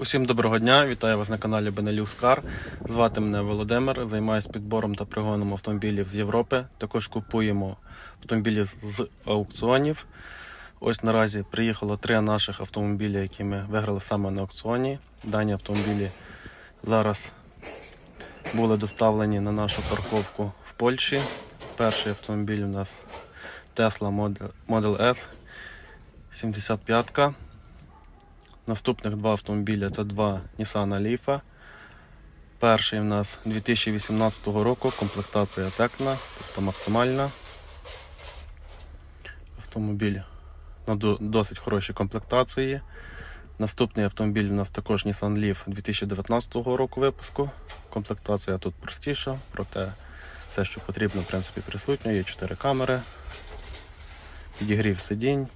Усім доброго дня, вітаю вас на каналі Benelux Car. Звати мене Володимир. Займаюся підбором та пригоном автомобілів з Європи. Також купуємо автомобілі з- аукціонів. Ось наразі приїхало три наших автомобілі, які ми виграли саме на аукціоні. Дані автомобілі зараз були доставлені на нашу парковку в Польщі. Перший автомобіль у нас Tesla Model S 75. Наступних два автомобіля це два Nissan Leaf. Перший у нас 2018 року, комплектація Tecna, тобто максимальна. Автомобіль на досить хорошій комплектації. Наступний автомобіль у нас також Nissan Leaf 2019 року випуску. Комплектація тут простіша, проте все, що потрібно, в принципі, присутньо. Є 4 камери, підігрів сидінь.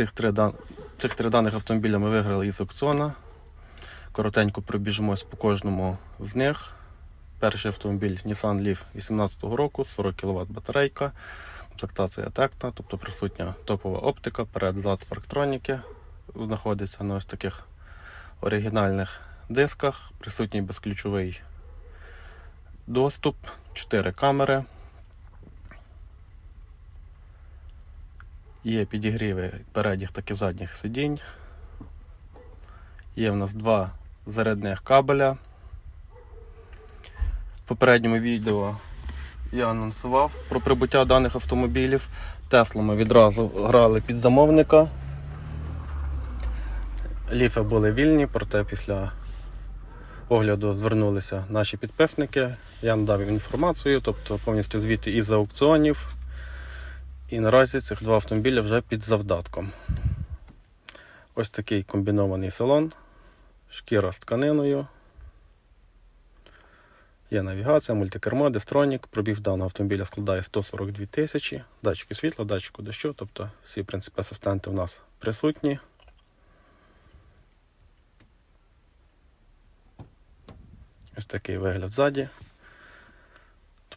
Цих три. Цих три даних автомобіля ми виграли із аукціона. Коротенько пробіжимось по кожному з них. Перший автомобіль Nissan Leaf 2018 року, 40 кВт батарейка, комплектація Tecna, тобто присутня топова оптика, перед-зад парктроніки. Знаходиться на ось таких оригінальних дисках, присутній безключовий доступ, 4 камери. Є підігріви передніх так і задніх сидінь. Є в нас два зарядних кабеля. В попередньому відео я анонсував про прибуття даних автомобілів. Теслу ми відразу грали під замовника. Ліфи були вільні, проте після огляду звернулися наші підписники. Я надав їм інформацію, тобто повністю звіти із аукціонів. І наразі цих два автомобіля вже під завдатком. Ось такий комбінований салон, шкіра з тканиною. Є навігація, мультикермо, дистронік. Пробіг даного автомобіля складає 142 тисячі. Датчики світла, датчику дощу, тобто всі в принципі, асистенти в нас присутні. Ось такий вигляд ззаді.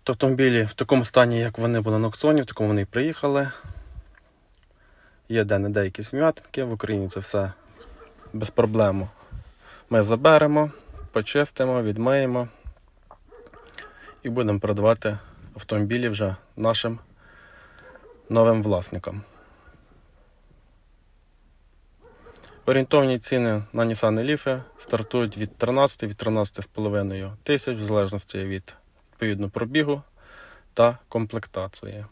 Тобто автомобілі в такому стані, як вони були на аукціоні, в такому вони і приїхали. Є де-не-де якісь вм'ятинки, в Україні це все без проблем. Ми заберемо, почистимо, відмиємо і будемо продавати автомобілі вже нашим новим власникам. Орієнтовні ціни на Nissan Leaf стартують від 13 від 13,5 тисяч, в залежності від відповідно пробігу та комплектації.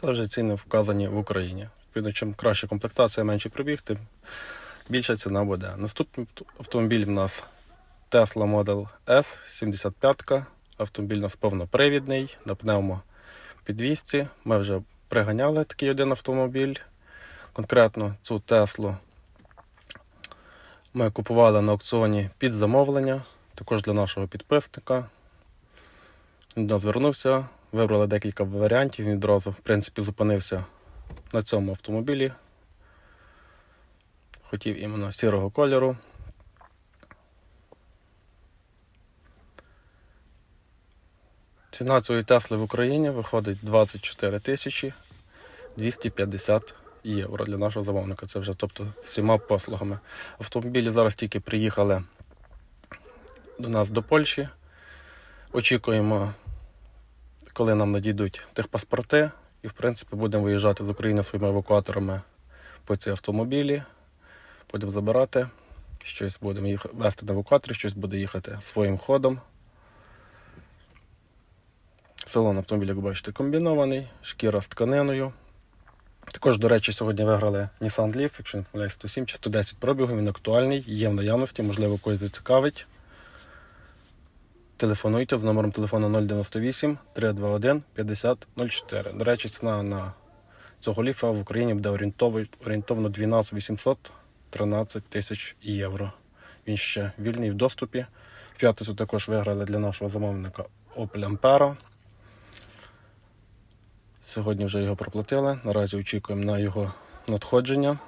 Це вже ціни вказані в Україні. Відповідно, чим краща комплектація, менший пробіг, тим більша ціна буде. Наступний автомобіль в нас Tesla Model S 75. Автомобіль у нас повнопривідний, на пневмо підвісці. Ми вже приганяли такий один автомобіль. Конкретно цю Теслу ми купували на аукціоні під замовлення, також для нашого підписника. Він звернувся, вибрали декілька варіантів, він відразу, в принципі, зупинився на цьому автомобілі. Хотів іменно сірого кольору. Ціна цієї Тесли в Україні виходить 24 тисячі 250 євро для нашого замовника. Це вже тобто всіма послугами. Автомобілі зараз тільки приїхали до нас до Польщі. Очікуємо, коли нам надійдуть техпаспорти, і в принципі будемо виїжджати з України своїми евакуаторами по ці автомобілі. Будемо забирати. Щось будемо їх вести на евакуаторі, щось буде їхати своїм ходом. Салон автомобіля, як бачите, комбінований, шкіра з тканиною. Також, до речі, сьогодні виграли Nissan Leaf, якщо не помиляюсь, 107 чи 110 пробігів, він актуальний, є в наявності, можливо, когось зацікавить. Телефонуйте з номером телефону 098 321 5004. До речі, ціна на цього ліфа в Україні буде орієнтовно 12 800 13 тисяч євро. Він ще вільний в доступі. В п'ятницю також виграли для нашого замовника Opel Ampera. Сьогодні вже його проплатили. Наразі очікуємо на його надходження.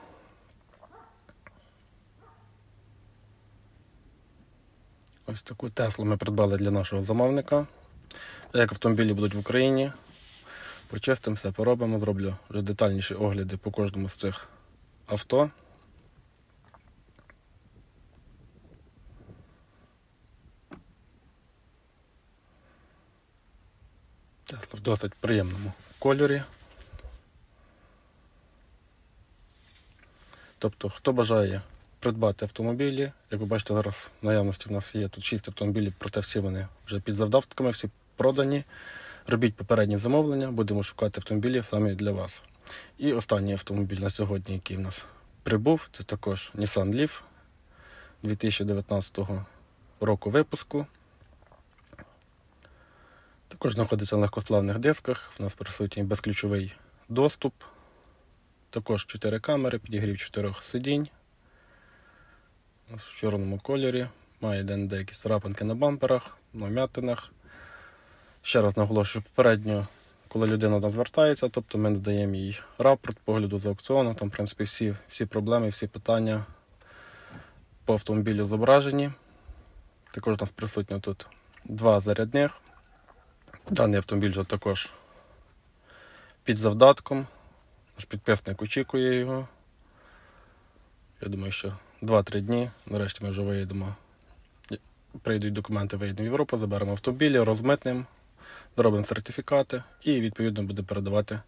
Ось таку Теслу ми придбали для нашого замовника. Як автомобілі будуть в Україні, почистимо все, поробимо, зроблю вже детальніші огляди по кожному з цих авто. Тесла в досить приємному кольорі. Тобто, хто бажає придбати автомобілі, як ви бачите, зараз в наявності в нас є тут 6 автомобілів, проте всі вони вже під завдавками, всі продані. Робіть попередні замовлення, будемо шукати автомобілі саме для вас. І останній автомобіль на сьогодні, який в нас прибув, це також Nissan Leaf 2019 року випуску. Також знаходиться на легкосплавних дисках. У нас присутній безключовий доступ. Також 4 камери, підігрів 4 сидінь. В чорному кольорі. Має де якісь на бамперах, на м'ятинах. Ще раз наголошую, попередньо, коли людина звертається, тобто ми надаємо їй рапорт погляду з аукціону. Там, в принципі, всі, всі проблеми, всі питання по автомобілю зображені. Також у нас присутньо тут два зарядних. Даний автомобіль вже також під завдатком. Наш підписник очікує його. Я думаю, що 2-3 дні. Нарешті ми вже виїдемо. Прийдуть документи, виїдемо в Європу, заберемо автомобілі, розмитнемо, зробимо сертифікати і відповідно буде передавати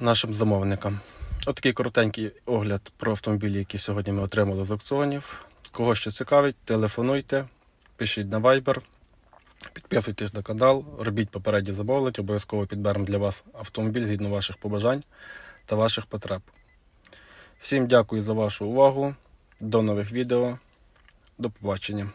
нашим замовникам. Отакий коротенький огляд про автомобілі, які сьогодні ми отримали з аукціонів. Кого ще цікавить, телефонуйте, пишіть на Viber. Підписуйтесь на канал, робіть попередні замовлення, обов'язково підберемо для вас автомобіль згідно ваших побажань та ваших потреб. Всім дякую за вашу увагу. До нових відео. До побачення.